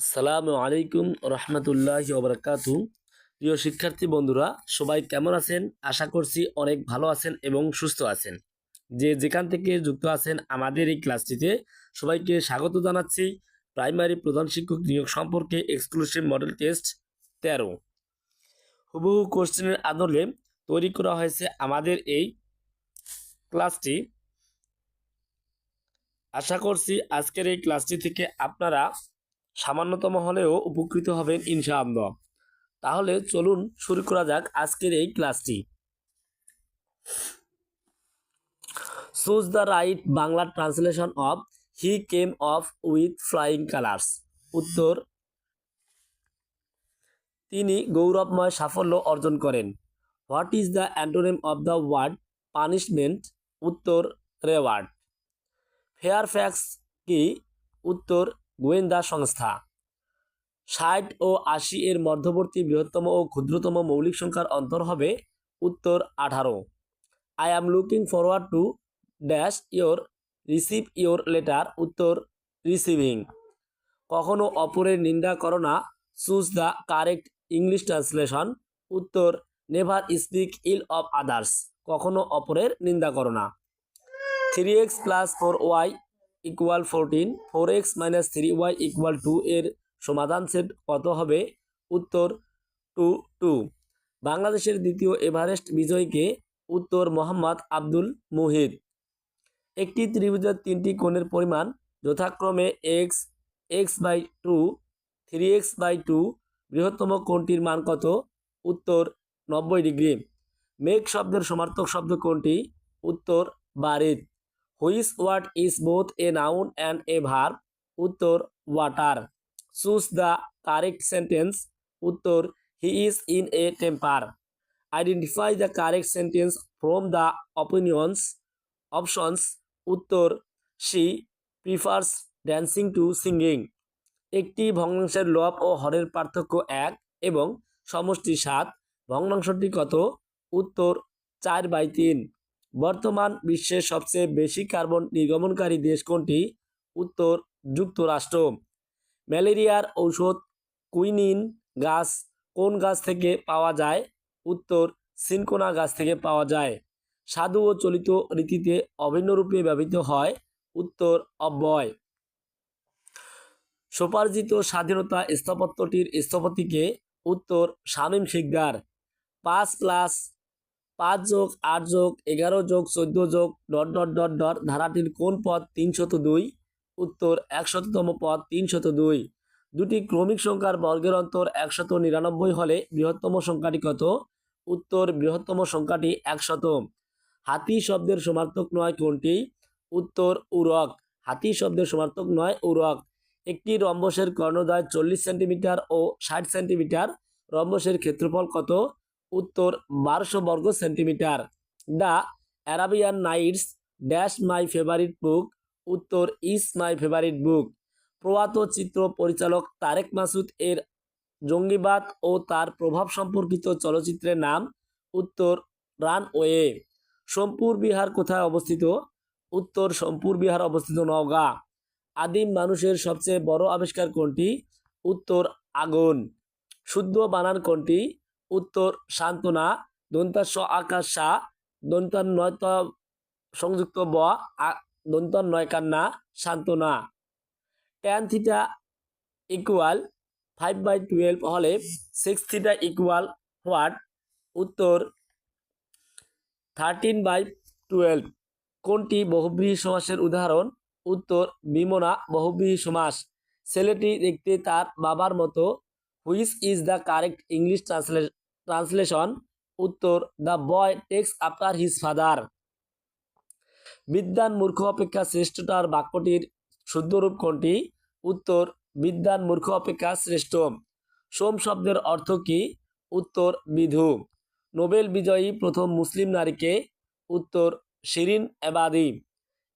আসসালামু আলাইকুম রহমতুল্লাহ ওবরাকাতু। প্রিয় শিক্ষার্থী বন্ধুরা, সবাই কেমন আছেন? আশা করছি অনেক ভালো আছেন এবং সুস্থ আছেন। যে যেখান থেকে যুক্ত আছেন আমাদের এই ক্লাসটিতে সবাইকে স্বাগত জানাচ্ছি। প্রাইমারি প্রধান শিক্ষক নিয়োগ সম্পর্কে এক্সক্লুসিভ মডেল টেস্ট তেরো। হুবহু কোশ্চেনের আদলে তৈরি করা হয়েছে আমাদের এই ক্লাসটি। আশা করছি আজকের এই ক্লাসটি থেকে আপনারা সামান্যতম হলেও উপকৃত হবেন ইনশাআল্লাহ। তাহলে চলুন শুরু করা যাক আজকের এই ক্লাসটি। Choose the right Bangla translation of he came off with flying colours উত্তর, তিনি গৌরবময় সাফল্য অর্জন করেন। What is the antonym of the word punishment উত্তর রেওয়ার্ড ফেয়ার ফ্যাক্স কি? উত্তর গোয়েন্দা সংস্থা। ষাট ও আশি এর মধ্যবর্তী বৃহত্তম ও ক্ষুদ্রতম মৌলিক সংখ্যার অন্তর হবে উত্তর আঠারো। I am looking forward to dash your receive your letter উত্তর রিসিভিং কখনো অপরের নিন্দা করো না choose the correct English translation উত্তর never speak ill of others কখনো অপরের নিন্দা করো না। Three x plus four y equal fourteen four x minus three y equal two এর সমাধান সেট কত হবে? উত্তর টু টু। বাংলাদেশের দ্বিতীয় এভারেস্ট বিজয়ীকে উত্তর মোহাম্মদ আব্দুল মুহিত। একটি ত্রিভুজের তিনটি কোণের পরিমাণ যথাক্রমে x x by two three x by two বৃহত্তম কোণটির মান কত? উত্তর নব্বই ডিগ্রি। মেঘ শব্দের সমার্থক শব্দ কোনটি উত্তর বারিদ which word is both a noun and a verb উত্তর water choose the correct sentence উত্তর he is in a temper identify the correct sentence from the opinions options উত্তর she prefers dancing to singing একটি ভগ্নাংশের লব ও হরের পার্থক্য এক এবং সমষ্টি সাত। ভগ্নাংশটি কত? উত্তর, চার বাই তিন। বর্তমান বিশ্বের সবচেয়ে বেশি কার্বন নির্গমনকারী দেশ কোনটি? উত্তর, যুক্তরাষ্ট্র। ম্যালেরিয়ার ঔষধ কুইনিন গাছ কোন গাছ থেকে পাওয়া যায়? উত্তর, সিনকোনা গাছ থেকে পাওয়া যায়। সাধু ও চলিত রীতিতে অভিন্নরূপে ব্যবহৃত হয়। উত্তর, অব্যয়। সোপার্জিত স্বাধীনতা স্থাপত্যটির স্থপতিকে উত্তর, শামীম শিকদার। পাঁচ প্লাস পাঁচ যোগ আট যোগ এগারো যোগ চোদ্দ যোগ ডট ডট ডট ডট ধারাটির কোন পদ তিনশত দুই? উত্তর একশততম পদ তিনশত দুই। দুটি ক্রমিক সংখ্যার বর্গের অন্তর একশত নিরানব্বই হলে বৃহত্তম সংখ্যাটি কত? উত্তর বৃহত্তম সংখ্যাটি একশত। হাতি শব্দের সমার্থক নয় কোনটি? উত্তর উরক। হাতি শব্দের সমার্থক নয় উরক। একটি রম্বসের কর্ণদ্বয় চল্লিশ সেন্টিমিটার ও ষাট সেন্টিমিটার। রম্বসের ক্ষেত্রফল কত? উত্তর বারোশো বর্গ centimetre. The Arabian Nights dash my favourite book, উত্তর ইস মাই ফেভারিট বুক। প্রয়াত চিত্র পরিচালক তারেক মাসুদ এর জঙ্গিবাদ ও তার প্রভাব সম্পর্কিত চলচ্চিত্রের নাম, উত্তর রানওয়ে। সোমপুর বিহার কোথায় অবস্থিত? উত্তর সোমপুর বিহার অবস্থিত নওগাঁ। আদিম মানুষের সবচেয়ে বড় আবিষ্কার কোনটি? উত্তর আগুন। শুদ্ধ বানান কোনটি? উত্তর সান্ত্বনা, দন্তাস্য আকাশ সা দন্তার নয়ত সংযুক্ত ব দন্তার নয় কান্না, সান্ত্বনা। Tan theta equal five by twelve হলে সিক্স থিটা ইকুয়াল হোয়াট উত্তর থার্টিন বাই টুয়েলভ কোনটি বহুব্রীহি সমাসের উদাহরণ? উত্তর বিমনা বহুব্রীহি সমাস। ছেলেটি দেখতে তার বাবার মতো। Which is the correct English translation উত্তর, the boy takes after his father. বিদ্যান মূর্খ অপেক্ষা শ্রেষ্ঠতার বাক্যটির শুদ্ধরূপ কোনটি? উত্তর বিদ্যান মূর্খ অপেক্ষা শ্রেষ্ঠ। সোম শব্দের অর্থ কি? উত্তর, বিধু। নোবেল বিজয়ী প্রথম মুসলিম নারীকে উত্তর, শিরিন এবাদি।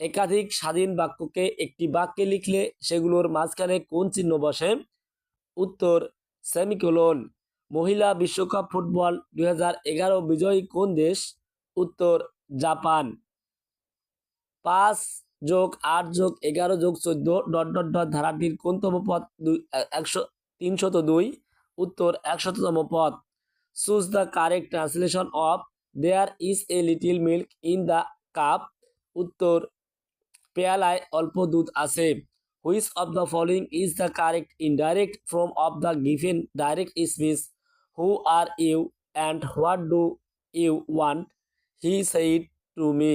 একাধিক স্বাধীন বাক্যকে একটি বাক্যে লিখলে সেগুলোর মাঝখানে কোন চিহ্ন বসে? উত্তর, সেমিকোলন। মহিলা বিশ্বকাপ ফুটবল এগারো বিজয়ী কোন দেশ? উত্তর, জাপান। পাঁচ যোগ আট যোগ এগারো যোগ চোদ্দ, ডট ডট ডট, ধারাটির কোনতম পথ দুই, একশো, তিনশত দুই, উত্তর, একশততম পথ choose the correct translation of there is a little milk in the cup উত্তর, পেয়ালায় অল্প দুধ আছে which of the following is the correct indirect form of the given direct speech who are you and what do you want he said to me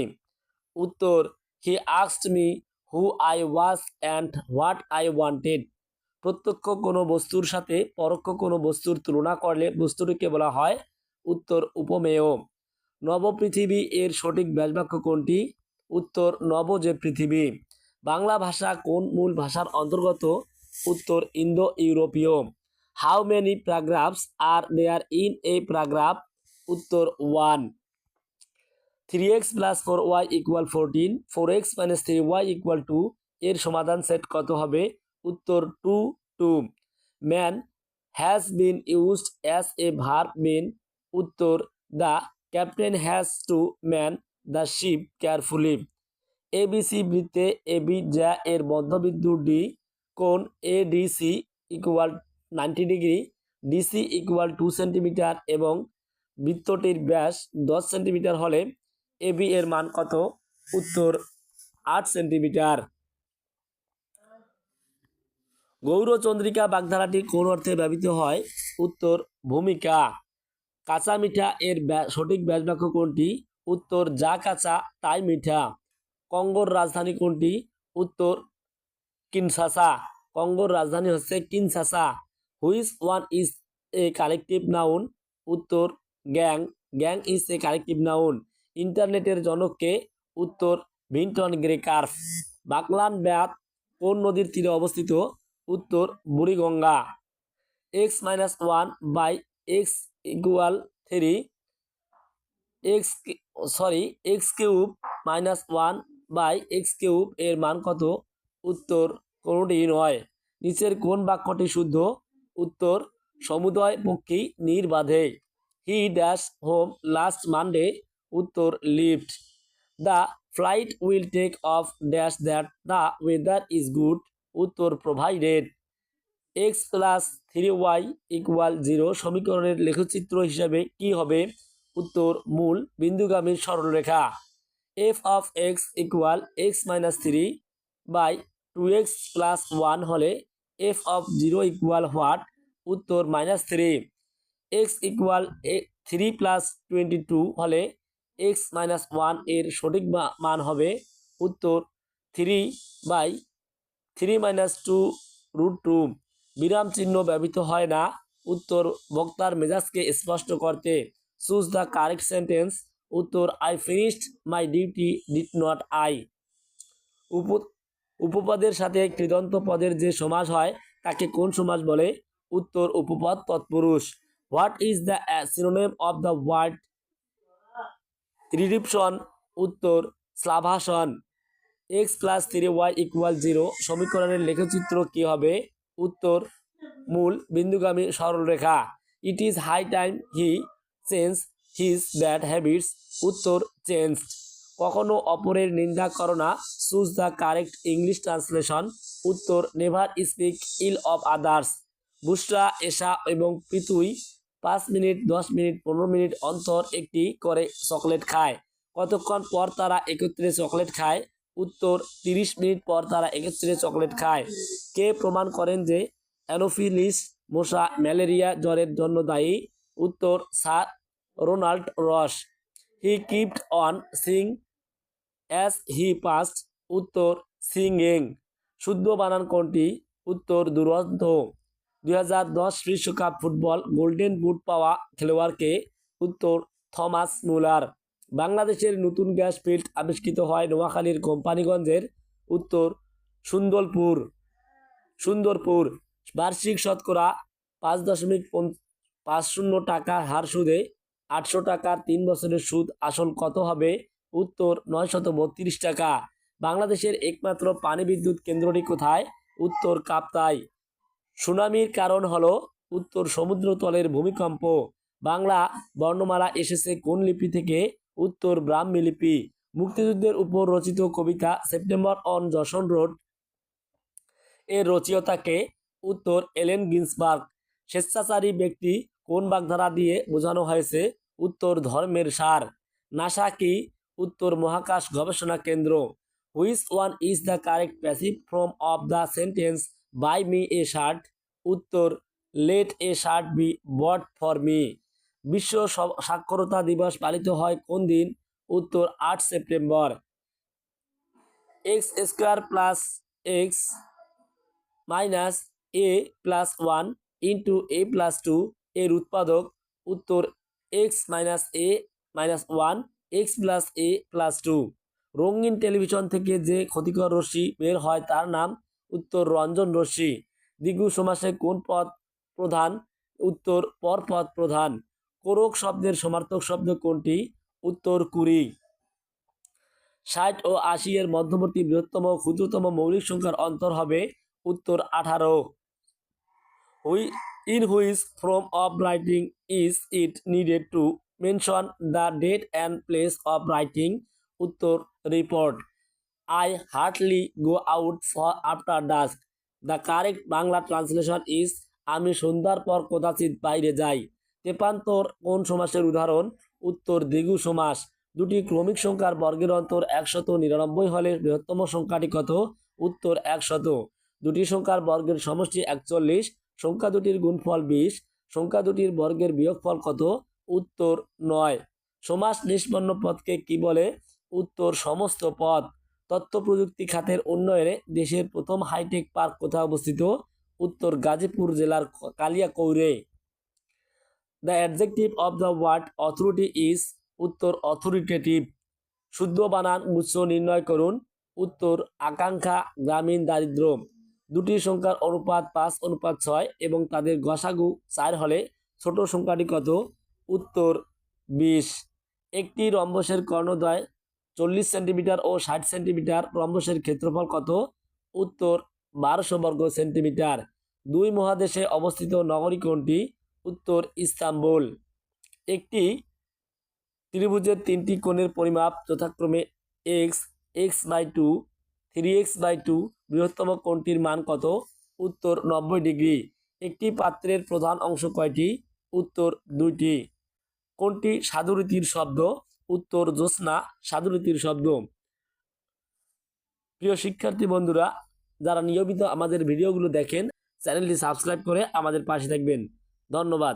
উত্তর he asked me who I was and what I wanted প্রত্যক্ষ কোনো বস্তুর সাথে পরোক্ষ কোনো বস্তুর তুলনা করলে বস্তুটিকে বলা হয় উত্তর উপমেয়। নবপৃথিবী এর সঠিক ব্যাসবাক্য কোনটি? উত্তর নব যে পৃথিবী। বাংলা ভাষা কোন মূল ভাষার অন্তর্গত? উত্তর ইন্দো ইউরোপীয় how many paragraphs are there in a paragraph উত্তর one three x plus four y equal fourteen four x minus three y equal two এর সমাধান সেট কত হবে? উত্তর to to man has been used as a verb mean উত্তর the captain has to man the ship carefully a ABC বৃত্তে AB যা এর মধ্যবিন্দু ডি কোণ ADC equal ninety degree, DC equal two centimetre এবং বৃত্তটির ব্যাস দশ সেন্টিমিটার হলে এবি এর মান কত? উত্তর আট সেন্টিমিটার গৌরচন্দ্রিকা বাগধারাটি কোন অর্থে ব্যবহৃত হয়? উত্তর, ভূমিকা। কাঁচা মিঠা এর সঠিক ব্যাসবাক্য কোনটি? উত্তর, যা কাঁচা তাই মিঠা। কঙ্গোর রাজধানী কোনটি? উত্তর, কিনসাসা। কঙ্গোর রাজধানী হচ্ছে Kinshasa. Which one is a collective noun. উত্তর, gang. Gang is a collective noun. ইন্টারনেটের জনককে উত্তর, ভিন্টন গ্রেকার্ফ বাকলান ব্যাথ কোন নদীর তীরে অবস্থিত? উত্তর, Buriganga. X minus one by x equal three. X sorry, x cube minus one by x cube এর মান কত? উত্তর কোনোটি নয়। নিচের কোন বাক্যটি শুদ্ধ? উত্তর সমুদয় পক্ষী নির্বাধে। He dash home last Monday উত্তর left the flight will take off dash that the weather is good উত্তর provided x plus three y equal zero সমীকরণের লেখচিত্র হিসাবে কি হবে? উত্তর মূল বিন্দুগামী সরলরেখা। F of x equal x minus three by two x plus one হলে f of zero equal what উত্তর minus three x equal three plus twenty two হলে এক্স মাইনাস ওয়ানের সঠিক মান হবে উত্তর three by three minus two root two বিরাম চিহ্ন ব্যবহৃত হয় না। উত্তর বক্তার মেজাজকে স্পষ্ট করতে। চুজ দ্য কারেক্ট সেন্টেন্স উত্তর I finished my duty did not I উপ উপপদের সাথে কৃদন্ত পদের যে সমাস হয়, তাকে কোন সমাস বলে? উত্তর, উপপদ, তৎপুরুষ। What is the synonym of the word redemption উত্তর salvation x plus three y equal zero সমীকরণের লেখচিত্র কি হবে? উত্তর, মূল, বিন্দুগামী, সরলরেখা। It is high time he change his bad habits উত্তর চেঞ্জ কখনো অপরের নিন্দা করো না। Choose the correct English translation উত্তর never speak ill of others Bushra, Esha এবং পিতুই পাঁচ মিনিট, দশ মিনিট, পনেরো মিনিট অন্তর একটি করে চকলেট খায়। কতক্ষণ পর তারা একত্রে চকলেট খায়? উত্তর, তিরিশ মিনিট পর তারা একত্রে চকলেট খায়। কে প্রমাণ করেন যে অ্যানোফিলিস মশা ম্যালেরিয়া জ্বরের জন্য দায়ী? উত্তর, sir Ronald Ross. He kept on sing as he passed উত্তর সিংইং শুদ্ধ বানান কোনটি? উত্তর দুরন্ত। দুই হাজার দশ বিশ্বকাপ ফুটবল গোল্ডেন বুট পাওয়া খেলোয়াড়কে উত্তর থমাস মুলার। বাংলাদেশের নতুন গ্যাস ফিল্ড আবিষ্কৃত হয় নোয়াখালীর কোম্পানিগঞ্জের উত্তর সুন্দরপুর। সুন্দরপুর, বার্ষিক শতকরা পাঁচ দশমিক পাঁচ শূন্য টাকা হার সুদে আটশো টাকার তিন বছরের সুদ আসল কত হবে? উত্তর নয়শত বত্রিশ টাকা। বাংলাদেশের একমাত্র পানি বিদ্যুৎ কেন্দ্রটি কোথায়? উত্তর কাপ্তাই। সুনামির কারণ হল উত্তর সমুদ্রতলের ভূমিকম্প। বাংলা বর্ণমালা এসেছে কোন লিপি থেকে? উত্তর ব্রাহ্মী লিপি। মুক্তিযুদ্ধের উপর রচিত কবিতা সেপ্টেম্বর অন যশোর রোড। এর রচয়িতাকে উত্তর এলেন গিন্সবার্গ। স্বেচ্ছাচারী ব্যক্তি কোন বাগধারা দিয়ে বোঝানো হয়েছে? উত্তর ধর্মের সার। নাসা কি উত্তর মহাকাশ গবেষণা কেন্দ্র। Which one is the correct passive form of the sentence buy me a shirt উত্তর let a shirt be bought for me বিশ্ব সাক্ষরতা দিবস পালিত হয় কোন দিন? উত্তর, আট September. X square plus x minus a plus one into a plus two এর উৎপাদক। উত্তর x minus a minus one x plus a plus two রঙিন টেলিভিশন থেকে যে ক্ষতিকর রশ্মি বের হয় তার নাম উত্তর রঞ্জন রশ্মি। দ্বিগু সমাসে কোন পদ প্রধান? উত্তর পরপদ প্রধান। কোরক শব্দের সমার্থক শব্দ কোনটি? উত্তর কুড়ি। ষাট ও আশি এর মধ্যবর্তী বৃহত্তম ক্ষুদ্রতম মৌলিক সংখ্যার অন্তর হবে উত্তর আঠারো। Which in which form of writing is it needed to mention the date and place of writing উত্তর report I hardly go out for after dusk the correct Bangla translation is আমি সন্ধ্যার পর কদাচিৎ বাইরে যাই। তেপান্তর কোন সমাসের উদাহরণ? উত্তর দ্বিগু সমাস। দুটি ক্রমিক সংখ্যার বর্গের অন্তর একশত নিরানব্বই হলে বৃহত্তম সংখ্যাটি কত? উত্তর একশত। দুটি সংখ্যার বর্গের সমষ্টি একচল্লিশ, সংখ্যা দুটির গুণফল বিশ, সংখ্যা দুটির বর্গের বিয়োগফল কত? উত্তর নয়। সমাস নিষ্পন্ন পদকে কি বলে? উত্তর সমস্ত পদ। তথ্য প্রযুক্তি খাতের উন্নয়নে দেশের প্রথম হাইটেক পার্ক কোথায় অবস্থিত? উত্তর গাজীপুর জেলার কালিয়াকৌরে। The adjective of the word authority is উত্তর অথরিটেটিভ। শুদ্ধ বানান উৎস নির্ণয় করুন। উত্তর আকাঙ্ক্ষা গ্রামীণ দারিদ্র দুটি সংখ্যার অনুপাত পাঁচ, অনুপাত ছয় এবং তাদের গসাগু চার হলে ছোট সংখ্যাটি কত? উত্তর বিশ। একটি রম্বসের কর্ণদ্বয় চল্লিশ সেন্টিমিটার ও ষাট সেন্টিমিটার। রম্বসের ক্ষেত্রফল কত? উত্তর বারোশো বর্গ সেন্টিমিটার। দুই মহাদেশে অবস্থিত নগরী কোনটি উত্তর ইস্তাম্বুল। একটি ত্রিভুজের তিনটি কোণের পরিমাপ যথাক্রমে x x by two three x by two বৃহত্তম কোণটির মান কত? উত্তর নব্বই ডিগ্রি। একটি পাত্রের প্রধান অংশ কয়টি? উত্তর দুইটি। কোনটি সাধুরীতির শব্দ? উত্তর, জ্যোৎস্না, সাধুরীতির শব্দ। প্রিয় শিক্ষার্থী বন্ধুরা, যারা নিয়মিত আমাদের ভিডিওগুলো দেখেন, চ্যানেলটি সাবস্ক্রাইব করে আমাদের পাশে থাকবেন। ধন্যবাদ।